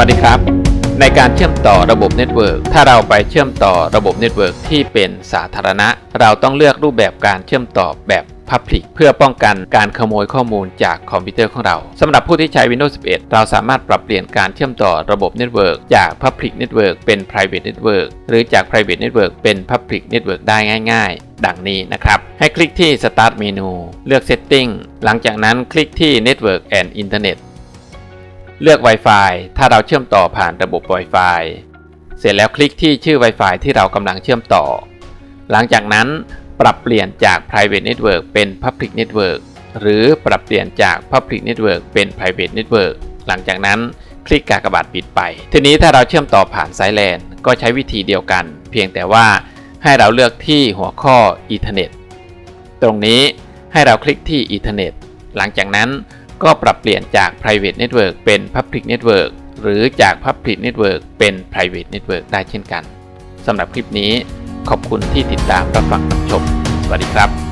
วัสดีครับ ในการเชื่อมต่อระบบเน็ตเวิร์กถ้าเราไปเชื่อมต่อระบบเน็ตเวิร์กที่เป็นสาธารณะ เราต้องเลือกรูปแบบการเชื่อมต่อแบบ Public เพื่อป้องกันการขโมยข้อมูลจากคอมพิวเตอร์ของเราสำหรับผู้ที่ใช้ Windows 11 เราสามารถปรับเปลี่ยนการเชื่อมต่อระบบเน็ตเวิร์กจาก Public Network เป็น Private Network หรือจาก Private Network เป็น Public Network ได้ง่าย ๆ ดังนี้นะครับ ให้คลิกที่ Start Menu เลือก Setting หลังจากนั้นคลิกที่ Network and Internet เลือก Wi-Fi ถ้าเราเชื่อมต่อผ่านระบบ Wi-Fi เสร็จแล้วคลิกที่ชื่อ Wi-Fi ที่เรากำลังเชื่อมต่อ หลังจากนั้นปรับเปลี่ยนจาก private network เป็น public network หรือปรับเปลี่ยนจาก public network เป็น private network หลังจากนั้นคลิกกากบาทปิดไป ทีนี้ถ้าเราเชื่อมต่อผ่านสายแลนก็ใช้วิธีเดียวกัน เพียงแต่ว่าให้เราเลือกที่หัวข้อ Ethernet ตตรงนี้ให้เราคลิกที่ Ethernet หลังจากนั้น ก็ปรับเปลี่ยนจาก private network เป็น public network หรือจาก public network เป็น private network ได้เช่นกันสำหรับคลิปนี้ขอบคุณที่ติดตามรับฟังรับชม สวัสดีครับ